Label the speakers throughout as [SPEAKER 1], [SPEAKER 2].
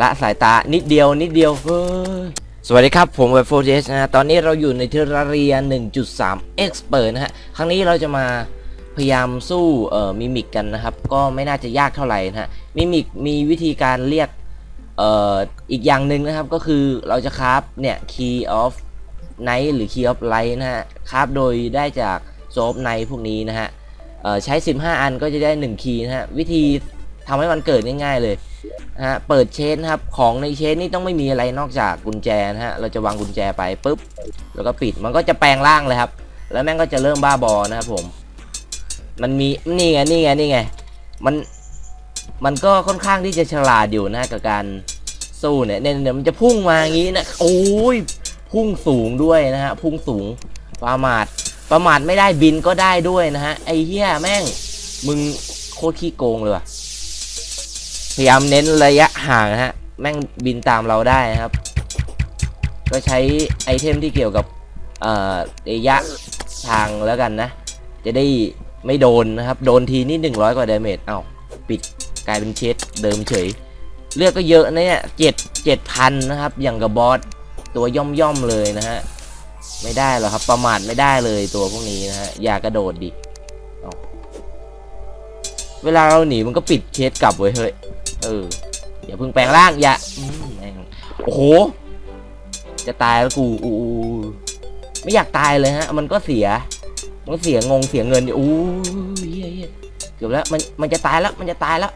[SPEAKER 1] ละสายตานิดเดียวนิดเดียวเฮ้ยสวัสดีครับ ผมเวฟโฟเนะตอนนี้เราอยู่ในเทอร์เรีย 1.3 Expert นะฮะ ครั้งนี้เราจะมาพยายามสู้เอ่อมิมิกกันนะครับ ก็ไม่น่าจะยากเท่าไหร่นะฮะมิมิกมีวิธีการเรียกเอ่ออีกอย่างหนึ่งนะครับก็คือเราจะคราฟเนี่ย Key of Night หรือ Key of Light นะฮะคราฟโดยได้จาก s o p Night พวกนี้นะฮะเอ่อใช้ 15 อันก็จะได้ 1 คีย์นะฮะ วิธี ทำให้มันเกิดง่ายๆเลยนะฮะเปิดเชนครับของในเชนนี่ต้องไม่มีอะไรนอกจากกุญแจนะฮะเราจะวางกุญแจไปปุ๊บแล้วก็ปิดมันก็จะแปลงร่างเลยครับ แล้วแม่งก็จะเริ่มบ้าบอนะครับผม มันมีนี่ไงนี่ไงนี่ไงมันมันก็ค่อนข้างที่จะฉลาดอยู่นะกับการสู้เนี่ยเนี่ยเนี่ยมันจะพุ่งมาอย่างนี้นะโอ้ยพุ่งสูงด้วยนะฮะพุ่งสูงประมาทประมาทไม่ได้บินก็ได้ด้วยนะฮะไอ้เหี้ยแม่งมึงโคตรขี้โกงเลยว่ะ ยายามเน้นระยะห่างนะฮะ แม่งบินตามเราได้นะครับ ก็ใช้ไอเทมที่เกี่ยวกับระยะทางแล้วกันนะ จะได้ไม่โดนนะครับ โดนทีนี่หนึ่งร้อยกว่าเดเมจเอ้าปิดกลายเป็นเชดเดิมเฉย เลือกก็เยอะนะเนี่ยเจ็ดเจ็ดพันนะครับ อย่างกับบอสตัวย่อมย่อมเลยนะฮะ ไม่ได้หรอครับ ประมาทไม่ได้เลยตัวพวกนี้นะฮะ อย่ากระโดดดิเวลาเราหนีมันก็ปิดเชดกลับเว้ยเฮ้ย เอออย่าเพิ่งแปลงร่างอย่าอโอ้โห จะตายแล้วกูอูไม่อยากตายเลยฮะ มันก็เสีย มันเสียงงเสียเงินอู้เฮียเฮียเกือบแล้วมันมันจะตายแล้วมันจะตายแล้ว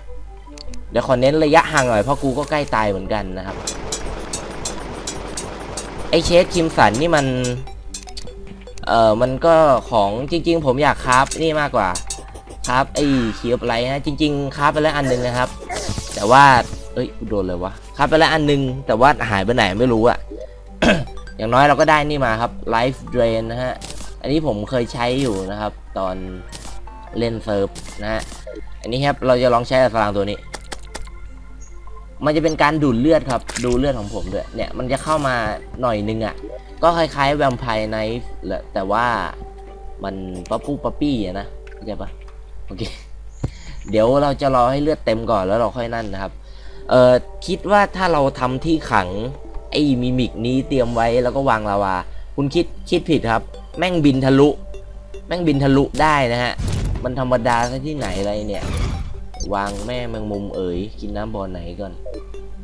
[SPEAKER 1] เดี๋ยวขอเน้นระยะห่างหน่อยเพราะกูก็ใกล้ตายเหมือนกันนะครับไอเชสคิมสันนี่มัน เอ่อ มันก็ของจริง ๆ ผมอยากคราฟนี่มากกว่า ครับไอเคียบไรฮะจริง ๆ ครับไปแล้วอันหนึ่งนะครับ แต่ว่า เอ้ยโดนเลยวะครับไปแล้วอันหนึง แต่ว่าหายไปไหนไม่รู้อะ อย่างน้อยเราก็ได้นี่มาครับ Life Drain นะฮะ อันนี้ผมเคยใช้อยู่นะครับ ตอนเล่นเซิร์ฟนะฮะ อันนี้ครับเราจะลองใช้กับสลางตัวนี้ มันจะเป็นการดูดเลือดครับ ดูเลือดของผมด้วย เนี่ยมันจะเข้ามาหน่อยนึงอะ่ะ ก็คล้ายๆแวมไพร์ไนฟ์แต่ว่ามันป๊อปปูป๊อปปี้อะนะเข้าใจปะโอเค เดี๋ยวเราจะรอให้เลือดเต็มก่อนแล้วเราค่อยนั่นนะครับ เอ่อคิดว่าถ้าเราทำที่ขังไอ้มิมิกนี้เตรียมไว้แล้วก็วางลาวา คุณคิดคิดผิดครับ แม่งบินทะลุ แม่งบินทะลุได้นะฮะ มันธรรมดาซะที่ไหนอะไรเนี่ย วางแม่แมงมุมเอ๋ยกินน้ำบ่อไหนก่อน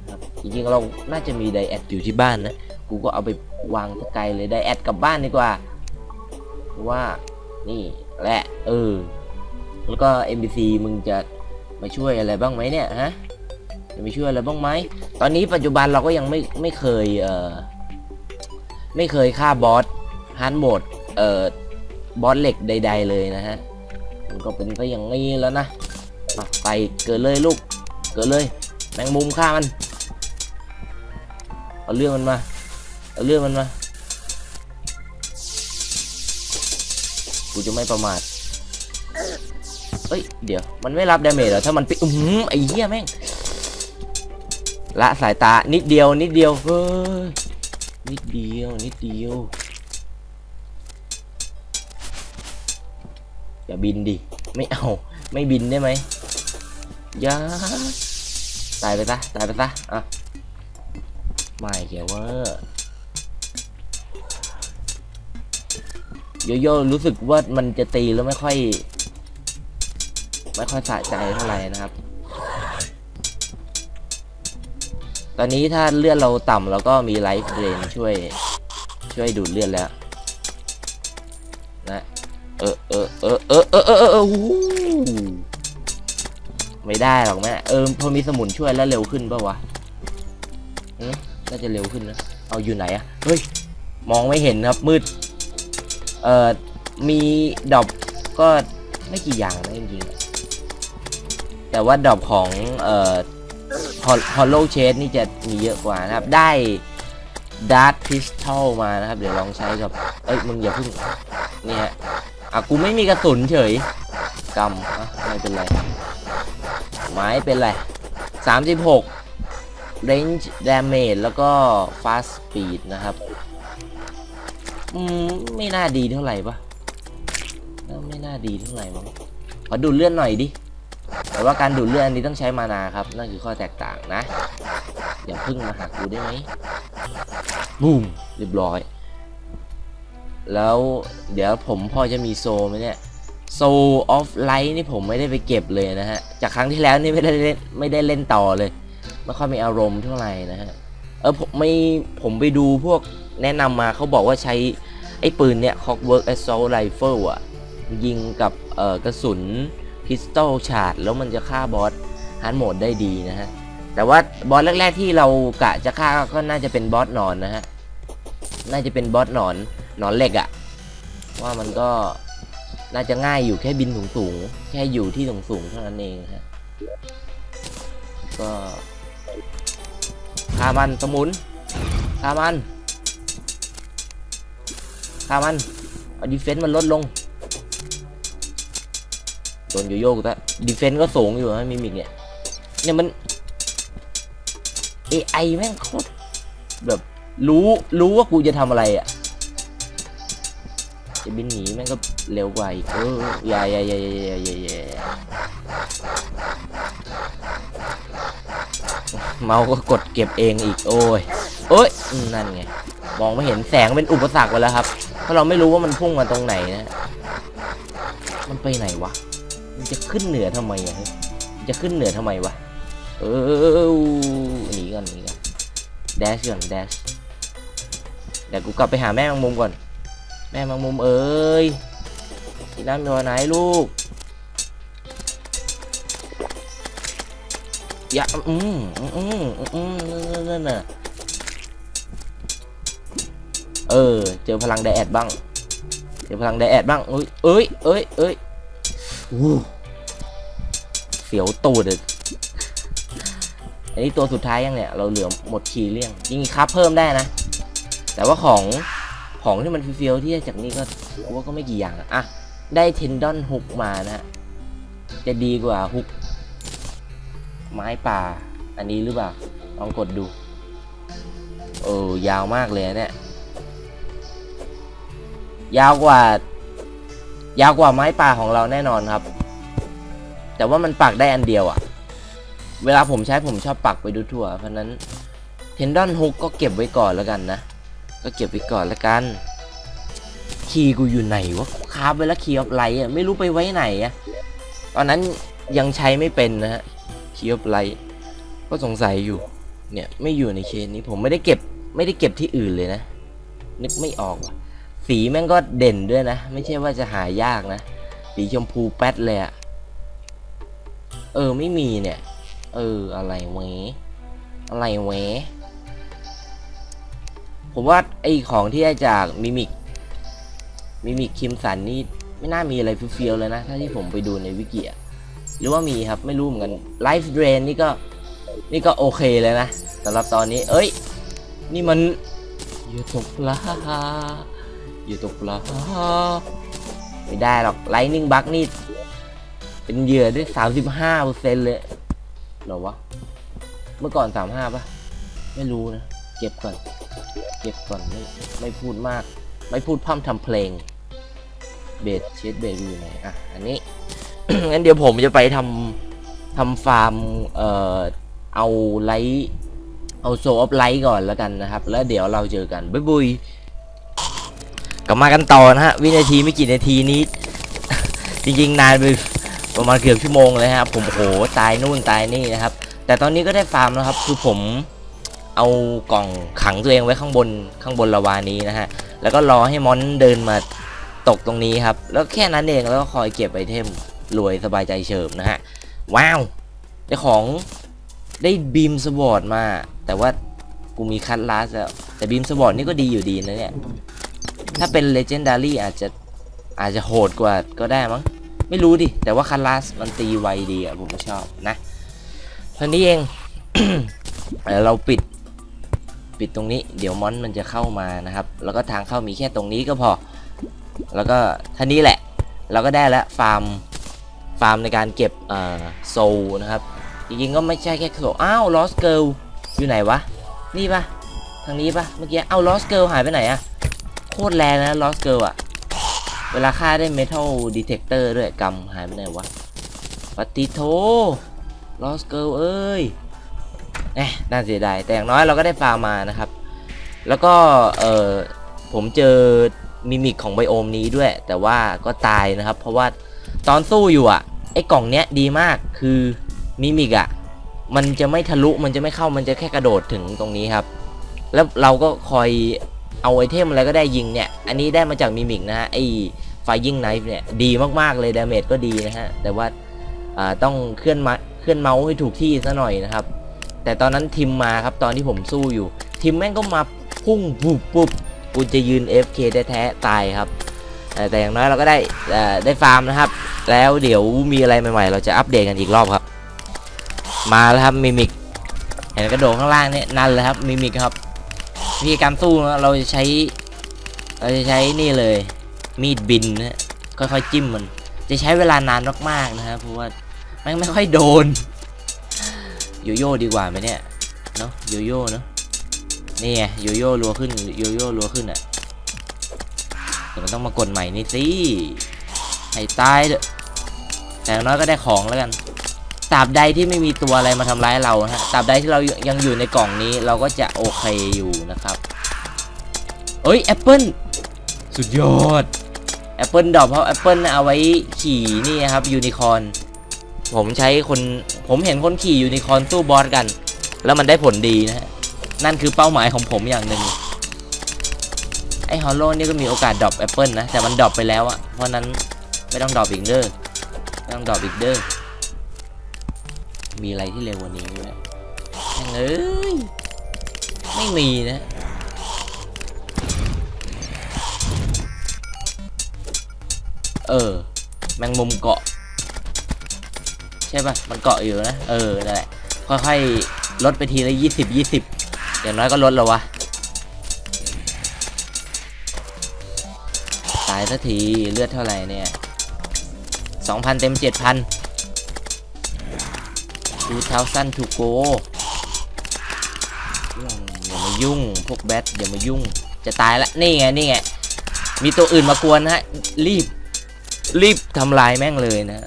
[SPEAKER 1] ครับจริงๆเราน่าจะมีไดแอดอยู่ที่บ้านนะ กูก็เอาไปวางไกลเลยไดแอดกลับบ้านดีกว่าเพราะว่านี่แหละเออ แล้วก็ NPC มึงจะมาช่วยอะไรบ้างไหมเนี่ยฮะจะมาช่วยอะไรบ้างไหมตอนนี้ปัจจุบันเราก็ยังไม่ไม่เคยเอ่อไม่เคยฆ่าบอสฮาร์ดโหมดเอ่อบอสเหล็กใด ๆ เลยนะฮะมันก็เป็นไปอย่างนี้แล้วนะอะไปเกิดเลยลูกเกิดเลยแมงมุมฆ่ามันเอาเรื่องมันมาเอาเรื่องมันมากูจะไม่ประมาท เอ้ยเดี๋ยวมันไม่รับดาเมจเหรอถ้ามันไปอืมไอ้เหี้ยแม่งละสายตานิดเดียวนิดเดียวเฮ้ยนิดเดียวนิดเดียวอย่าบินดิไม่เอาไม่บินได้ไหมย่าตายไปซะตายไปซะอะไม่เกี่ยวว่าโยโย่รู้สึกว่ามันจะตีแล้วไม่ค่อย ไม่ค่อยสะใจเท่าไหร่นะครับ ตอนนี้ถ้าเลือดเราต่ำเราก็มีไลฟ์เดรนช่วย ช่วยดูดเลือดแล้วนะเออเออเออเออเออเออเออเออไม่ได้หรอกแม่เออพอมีสมุนช่วยแล้วเร็วขึ้นปะวะอืมน่าจะเร็วขึ้นนะเอาอยู่ไหนอะเฮ้ยมองไม่เห็นครับมืด เอ่อมีดอกก็ไม่กี่อย่างนะจริงๆ แต่ว่าดอกของเอ่อฮอลโลเชดนี่จะมีเยอะกว่านะครับ ได้ดาร์ p พิส t อลมานะครับ เดี๋ยวลองใช้กับ เอ้ย มึงอย่าพึ่งนี่ฮะอะกูไม่มีกระสุนเฉยกำอะไม่เป็นไร ไม้เป็นไรสามสิบหก range damage แล้วก็ fast speed นะครับ อืม ไม่น่าดีเท่าไหร่ปะไม่น่าดีเท่าไหร่มั้งขอดูเลื่อดหน่อยดิ แต่ว่าการดูดเลือดอันนี้ต้องใช้มานาครับ นั่นคือข้อแตกต่างนะ อย่าพึ่งมาหากูได้ไหมบูมเรียบร้อย แล้วเดี๋ยวผมพอจะมีโซไหมเนี่ยโซออฟไลท์นี่ผมไม่ได้ไปเก็บเลยนะฮะ จากครั้งที่แล้วนี่ไม่ได้เล่นไม่ได้เล่นต่อเลยไม่ค่อยมีอารมณ์เท่าไหร่นะฮะ เออผมไม่ผมไปดูพวกแนะนำมาเขาบอกว่าใช้ ไอ้ปืนเนี่ย Clockwork Assault Rifle อะ ยิงกับเอ่อกระสุน พิสตอลชาร์จแล้วมันจะฆ่าบอสฮาร์ดโหมดได้ดีนะฮะ แต่ว่าบอสแรก ๆที่เรากะจะฆ่าก็น่าจะเป็นบอสนอนนะฮะ น่าจะเป็นบอสนอนนอนเหล็กอะว่ามันก็น่าจะง่ายอยู่แค่บินสูงๆ แค่อยู่ที่สูงๆเท่านั้นเองฮะ ก็ฆ่ามันสมุนฆ่ามันฆ่ามันเอาดีเฟนซ์มันลดลง โดนโยโย่กูแต่ดีเฟนซ์ก็สูงอยู่นะมิมิกเนี่ย เนี่ยมัน AI แม่งโคตรแบบรู้รู้ว่ากูจะทำอะไรอะ จะบินหนีแม่งก็เร็วกว่าอีกเอออย่าอย่าอย่าอย่าอย่าอย่าอย่เมาก็กดเก็บเองอีกโอ้ยโอ้ยนั่นไง มองไม่เห็นแสงเป็นอุปสรรคไปแล้วครับ เพราะเราไม่รู้ว่ามันพุ่งมาตรงไหนนะ มันไปไหนวะ มันจะขึ้นเหนือทำไมอะจะขึ้นเหนือทำไมวะ เออหนีก่อนหนีก่อนแดชก่อนแดชเดี๋ยวกูกลับไปหาแม่แมงมุมก่อน แม่แมงมุมเอ้ยที่นั่นตัวไหนลูกอย่าอืมอืมอืมอืมนั่นน่ะเออ เจอพลังไดแอดบ้าง เจอพลังไดแอดบ้างเอ้ยเอ้ยเอ้ยเอ้ย เสียวตูดเลยอันนี้ตัวสุดท้ายยังเนี่ย เราเหลือหมดคีเรี่ยงจริงครับเพิ่มได้นะ แต่ว่าของของที่มันเฟี้ยวที่จากนี้ก็ว่าก็ไม่กี่อย่างอะได้เทนดอนฮุกมานะฮะจะดีกว่าฮุก ไม้ป่า อันนี้หรือเปล่า ลองกดดู เออยาวมากเลยเนี่ย ยาวกว่า ยาวกว่าไม้ป่าของเราแน่นอนครับ แต่ว่ามันปักได้อันเดียวอะเวลาผมใช้ผมชอบปักไปดูทั่ว เพราะนั้นเทนดอนฮุกก็เก็บไว้ก่อนแล้วกันนะ ก็เก็บไว้ก่อนแล้วกัน คีย์กูอยู่ไหนวะคาบไว้แล้วคีย์ออฟไลท์อะไม่รู้ไปไว้ไหนอะตอนนั้นยังใช้ไม่เป็นนะฮะคีย์ออฟไลท์ก็สงสัยอยู่ เนี่ยไม่อยู่ในเคสนี้ผมไม่ได้เก็บไม่ได้เก็บที่อื่นเลยนะ นึกไม่ออกว่ะ สีแม่งก็เด่นด้วยนะ ไม่ใช่ว่าจะหายากนะ สีชมพูแป๊ดเลยอะเออไม่มีเนี่ย เอออะไรเวะอะไรเวะผมว่าไอของที่ได้จากมิมิกมิมิกคิมสันนี่ไม่น่ามีอะไรเฟี้ยวๆเลยนะ ถ้าที่ผมไปดูในวิกิอะหรือว่ามีครับไม่รู้เหมือนกันไลฟ์เดรนนี่ก็นี่ก็โอเคเลยนะสำหรับตอนนี้ เอ้ย นี่มันอยู่ตกปลา อยู่ตกปลาไม่ได้หรอกไลนิ่งบักนี่ เป็นเหยื่อได้สามสิบห้าเปอร์เซ็นต์เลยหรอวะ เมื่อก่อนสามห้าปะไม่รู้นะ เก็บก่อน เก็บก่อนไม่ไม่พูดมาก ไม่พูดพร่ำทำเพลง เบสเชดเบสอยู่ไหนอะ อันนี้ งั้นเดี๋ยวผมจะไปทำทำฟาร์ม เอ่อ เอาไลท์เอาโซออฟไลท์ก่อนแล้วกันนะครับ แล้วเดี๋ยวเราเจอกัน บ๊ายบาย กลับมากันต่อนะฮะวินาทีไม่กี่นาทีนี้ จริงๆนานไปประมาณเกือบชั่วโมงเลยครับผมโหตายนู่นตายนี่นะครับ แต่ตอนนี้ก็ได้ฟาร์มแล้วครับคือผมเอากล่องขังตัวเองไว้ข้างบนข้างบนละวานี้นะฮะแล้วก็รอให้มอนเดินมาตกตรงนี้ครับ แล้วแค่นั้นเองแล้วก็คอยเก็บไอเทมรวยสบายใจเฉิบนะฮะว้าวได้ของได้บีมสวอร์ดมา แต่ว่ากูมีคัตลาสแล้วแต่บีมสวอร์ดนี่ก็ดีอยู่ดีนะเนี่ย ถ้าเป็นเลเจนดารี่อาจจะอาจจะโหดกว่าก็ได้มั้ง ไม่รู้ดิ แต่ว่าคัตลาสมันตีไวดีอะผมชอบนะเท่านี้เองเดี๋ยวเราปิดปิดตรงนี้ เดี๋ยวมอนมันจะเข้ามานะครับ แล้วก็ทางเข้ามีแค่ตรงนี้ก็พอ แล้วก็ท่านี้แหละ เราก็ได้แล้วฟาร์มฟาร์มในการเก็บโซลนะครับจริงๆก็ไม่ใช่แค่โซอ้าว lost girl อยู่ไหนวะ นี่ปะทางนี้ปะเมื่อกี้เอา lost girl หายไปไหนอะ โคตรแรงนะ lost girl อะเวลาฆ่าได้ metal detector ด้วยกำหายไปไหนวะปฏิโท lost girl เอ้ยเอ๊ะน่าเสียดายแต่อย่างน้อยเราก็ได้ฟาร์มานะครับ แล้วก็เออผมเจอมิมิกของไบโอมนี้ด้วย แต่ว่าก็ตายนะครับ เพราะว่าตอนสู้อยู่อะไอ้กล่องเนี้ยดีมากคือมิมิกอะมันจะไม่ทะลุมันจะไม่เข้ามันจะแค่กระโดดถึงตรงนี้ครับ แล้วเราก็คอย เอาไอเทมอะไรก็ได้ยิงเนี่ย อันนี้ได้มาจากมิมิกนะฮะไอไฟยิงไนฟ์เนี่ยดีมากๆเลยดาเมจก็ดีนะฮะ แต่ว่าอ่าต้องเคลื่อนมาเคลื่อนเมาส์ให้ถูกที่ซะหน่อยนะครับ แต่ตอนนั้นทิมมาครับตอนที่ผมสู้อยู่ ทิมแม่งก็มาพุ่งปุบปุบกูจะยืน FK ได้แท้ๆตายครับ แต่อย่างน้อยเราก็ได้ได้ฟาร์มนะครับ แล้วเดี๋ยวมีอะไรใหม่ๆ เราจะอัปเดตกันอีกรอบครับ มาแล้วครับมิมิกเห็นกระโดดข้างล่างเนี่ยนั่นเลยครับมิมิกครับ วิธีการสู้นะเราจะใช้ เราจะใช้นี่เลย มีดบินนะค่อยๆจิ้มมัน จะใช้เวลานานมากๆนะครับเพราะว่าม่งไม่ค่อยโดนโยโย่ดีกว่าไหมเนี่ยเนาะโยโย่เนาะนี่ไงโยโย่รัวขึ้นโยโย่รัวขึ้นอะแต่มันต้องมากดใหม่นี่สิให้ตายเถอะแต่น้อยก็ได้ของแล้วกัน ตราบใดที่ไม่มีตัวอะไรมาทำร้ายเราฮะตราบใดที่เรายังอยู่ในกล่องนี้เราก็จะโอเคอยู่นะครับเอ้ยแอปเปิลสุดยอดแอปเปิลดอกเพราะแอปเปิลเอาไว้ขี่นี่ครับยูนิคอร์นผมใช้คนผมเห็นคนขี่ยูนิคอร์นสู้บอสกัน แล้วมันได้ผลดีนะฮะนั่นคือเป้าหมายของผมอย่างหนึ่งไอฮอลโลนี่ก็มีโอกาสดรอปแอปเปิลนะแต่มันดรอปไปแล้วอะเพราะนั้นไม่ต้องดรอปอีกเด้อไม่ต้องดรอปอีกเด้อ มีอะไรที่เร็วกว่านี้ไหมแมงเอ้ยไม่มีนะเออแมงมุมเกาะ ใช่ปะมันเกาะอยู่นะ เออนั่นแหละค่อยๆลดไปทีละยี่สิบยี่สิบอย่างน้อยก็ลดแล้ววะตายสักทีเลือดเท่าไหร่เนี่ยสองพันเต็มเจ็ดพัน ดูเท้าสั้นถูกโกอย่ามายุ่งพวกแบทอย่ามายุ่ง จะตายละนี่ไงนี่ไงมีตัวอื่นมากวนนะฮะรีบรีบทำลายแม่งเลยนะ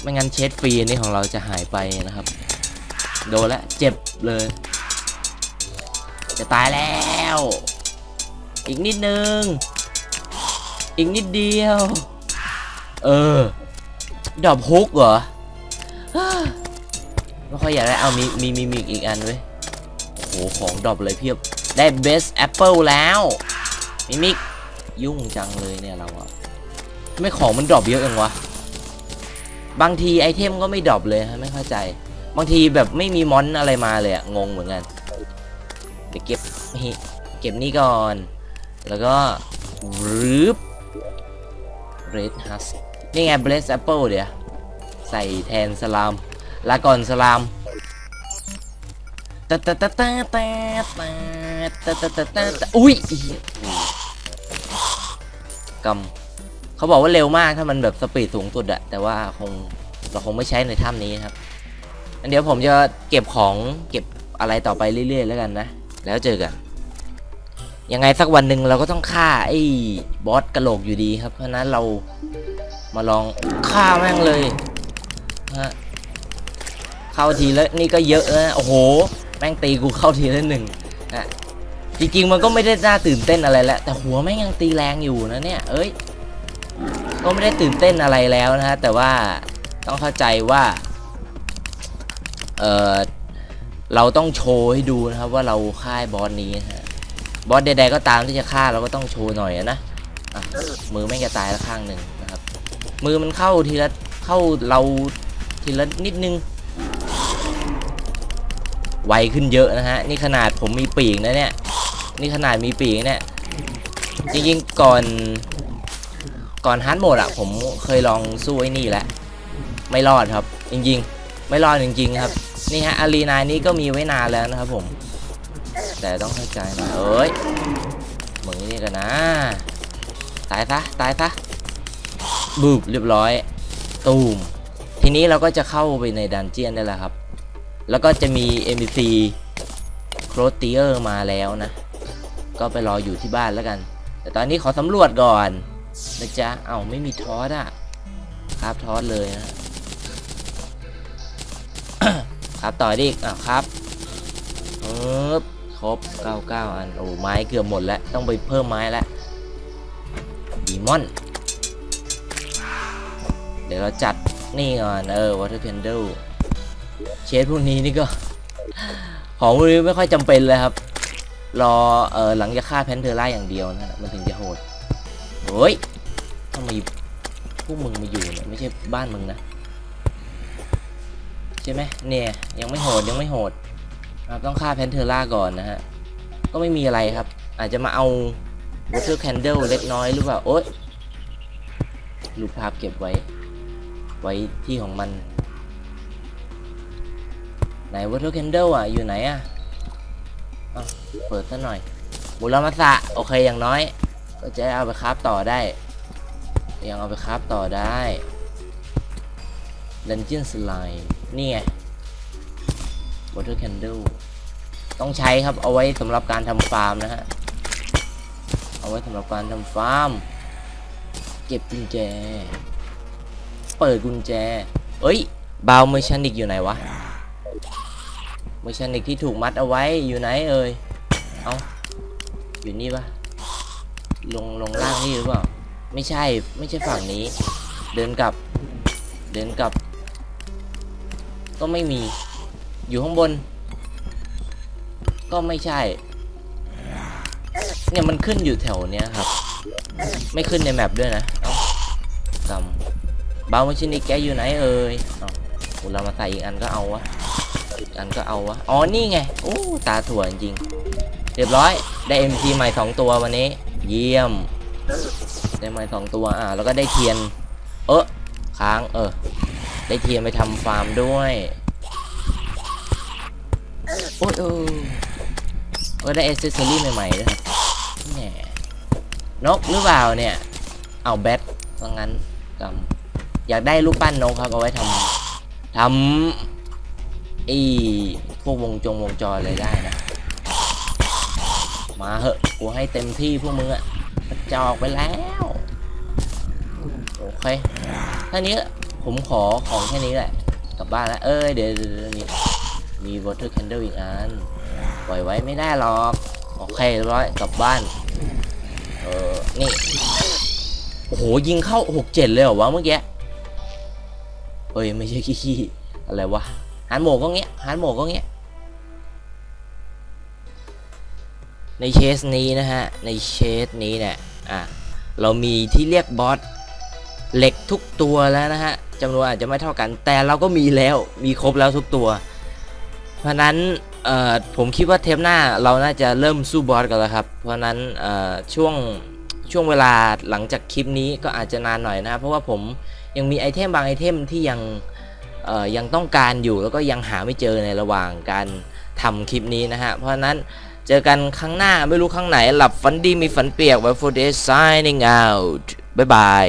[SPEAKER 1] ไม่งั้นเชดฟรีนนี้ของเราจะหายไปนะครับ โดนล้วเจ็บเลย จะตายแล้ว อีกนิดนึง อีกนิดเดียว เออดอบฮุกเหรอ ไม่ค่อยอยากได้เอามีมีมีมีอีกอันเว้ยโอ้โหของดรอปเลยเพียบได้ best apple แล้วมิมิกยุ่งจังเลยเนี่ยเราอะทำไม่ของมันดรอปเยอะจังวะบางทีไอเทมก็ไม่ดรอปเลยฮะไม่เข้าใจ บางทีแบบไม่มีมอนอะไรมาเลยอะงงเหมือนกันเดี๋ยวเก็บนี่เก็บนี่ก่อน แล้วก็รืบ red husk นี่ไง bless apple เดี๋ยว ใส่แทนสลามลาก่อนสลามตะตะตะตะตะตะตะตะตะตะตะอุ้ยกำเขาบอกว่าเร็วมากถ้ามันแบบสปีดสูงสุดอะแต่ว่าคงเราคงไม่ใช้ในถ้ำนี้ครับงั้นเดี๋ยวผมจะเก็บของเก็บอะไรต่อไปเรื่อย ๆ แล้วกันนะ แล้วเจอกัน ยังไงสักวันหนึ่งเราก็ต้องฆ่าไอ้บอสกระโหลกอยู่ดีครับ เพราะนั้นเรามาลองฆ่าแม่งเลย ฮะเข้าทีแล้วนี่ก็เยอะนะโอ้โห แม่งตีกูเข้าทีละหนึ่งนะจริงๆมันก็ไม่ได้น่าตื่นเต้นอะไรแล้วแต่หัวแม่งยังตีแรงอยู่นะเนี่ย เอ้ยก็ไม่ได้ตื่นเต้นอะไรแล้วนะฮะแต่ว่าต้องเข้าใจว่าเออเราต้องโชว์ให้ดูนะครับว่าเราฆ่าบอสนี้นะฮะบอสใดๆก็ตามที่จะฆ่าเราก็ต้องโชว์หน่อยนะะมือแม่งจะตายละข้างหนึ่งนะครับ มือมันเข้าทีละเข้าเรา ทีละนิดนึง ไวขึ้นเยอะนะฮะ นี่ขนาดผมมีปีกนะเนี่ย นี่ขนาดมีปีกเนี่ย จริงๆก่อน ก่อนฮันโหมดอะผมเคยลองสู้ไอ้นี่แหล้วไม่รอดครับ จริงๆ ไม่รอดจริงๆครับ นี่ฮะอารีนายนี้ก็มีไว้นานแล้วนะครับผม แต่ต้องเข้าใจหน่อยเอ้ยมึงนี่กันนะ ตายซะ ตายซะบูบเรียบร้อย ตูม ทีนี้เราก็จะเข้าไปในดันเจียนได้แล้วครับ แล้วก็จะมี NPC โครเตียร์มาแล้วนะ ก็ไปรออยู่ที่บ้านแล้วกัน แต่ตอนนี้ขอสำรวจก่อนนะจ๊ะ เอ้าไม่มีทอสอะครับทอสเลยนะ ครับต่อดิอะครับปึ๊บครบ 99 อัน โอ้ไม้เกือบหมดแล้ว ต้องไปเพิ่มไม้แล้วดีมอน เดี๋ยวเราจัด นี่ก่อนเออ water candle เชดพวกนี้นี่ก็ ของพวกนี้ไม่ค่อยจำเป็นเลยครับ รอเออหลังจากฆ่าแพนเทอร่าอย่างเดียวนะมันถึงจะโหดเฮ้ยทำไมพวกมึงมาอยู่เนี่ยไม่ใช่บ้านมึงนะใช่ไหมเนี่ยยังไม่โหดยังไม่โหดครับต้องฆ่าแพนเทอร่าก่อนนะฮะ ก็ไม่มีอะไรครับ อาจจะมาเอา water candle เล็กน้อยหรือเปล่า โอ๊ยรูปภาพเก็บไว้ ไว้ที่ของมัน ไหน water candle อะ อยู่ไหนอะเปิดซะหน่อยบุรมาสะโอเคอย่างน้อย ก็จะเอาไปคราฟต่อได้ ยังเอาไปคราฟต่อได้ Dungeon Slime นี่ไง Water Candle ต้องใช้ครับเอาไว้สำหรับการทำฟาร์มนะฮะ เอาไว้สำหรับการทำฟาร์ม เก็บกุญแจ เปิดกุญแจ เอ้ยบาวเมชานิกอยู่ไหนวะเมชานิกที่ถูกมัดเอาไว้อยู่ไหนเอ่ยเอาอยู่นี่ปะลงลงล่างนี่หรือเปล่า ไม่ใช่ไม่ใช่ฝั่งนี้ เดินกลับ เดินกลับ ก็ไม่มี อยู่ข้างบน ก็ไม่ใช่ เนี่ยมันขึ้นอยู่แถวเนี้ยครับ ไม่ขึ้นในแมปด้วยนะเอ้ากำ บาวมาชินิแกอยู่ไหนเอ่ยเอ้าเรามาใส่อีกอันก็เอาวะอีกอันก็เอาวะ อ๋อ นี่ไง โอ้ ตาถั่วจริง เรียบร้อย ได้ MT ใหม่สองตัววันนี้ เยี่ยม ได้ใหม่สองตัว อ่า แล้วก็ได้เทียน เออค้าง เออ ได้เทียนไปทำฟาร์มด้วย โอ้ยเออเออได้เอเซสซอรี่ใหม่ๆด้วยแหมนกหรือเปล่าเนี่ย เอาแบทว่างั้นกำ อยากได้ลูกปั้นนกครับ เอาไว้ทำทำไอ้พวกวงจงวงจรอะไรได้นะ มาเหอะกูให้เต็มที่พวกมึงอะกระจอกไปแล้ว โอเคท่านี้ผมขอของแค่นี้แหละ กลับบ้านแล้ว เอ้ย เดี๋ยวเดี๋ยวเดี๋ยวมีมี water candle อีกอัน ปล่อยไว้ไม่ได้หรอก โอเคเรียบร้อยกลับบ้าน เออ นี่ โอ้โห ยิงเข้าหกเจ็ดเลยเหรอวะเมื่อกี้ เฮ้ยไม่ใช่ขี้ๆอะไรวะหันโหมก็เงี้ยหันโหมก็เงี้ยในเคสนี้นะฮะ ในเคสนี้เนี่ยอะเรามีที่เรียกบอสเหล็กทุกตัวแล้วนะฮะจำนวนอาจจะไม่เท่ากัน แต่เราก็มีแล้วมีครบแล้วทุกตัว เพราะนั้นเอ่อผมคิดว่าเทปหน้าเราน่าจะเริ่มสู้บอสกันแล้วครับ เพราะนั้นเอ่อช่วงช่วงเวลาหลังจากคลิปนี้ก็อาจจะนานหน่อยนะเพราะว่าผม ยังมีไอเทมบางไอเทมที่ยังยังต้องการอยู่แล้วก็ยังหาไม่เจอในระหว่างการทำคลิปนี้นะฮะ เพราะฉะนั้นเจอกันครั้งหน้าไม่รู้ครั้งไหน หลับฝันดีมีฝันเปียกไว้ for day signing out บ๊ายบาย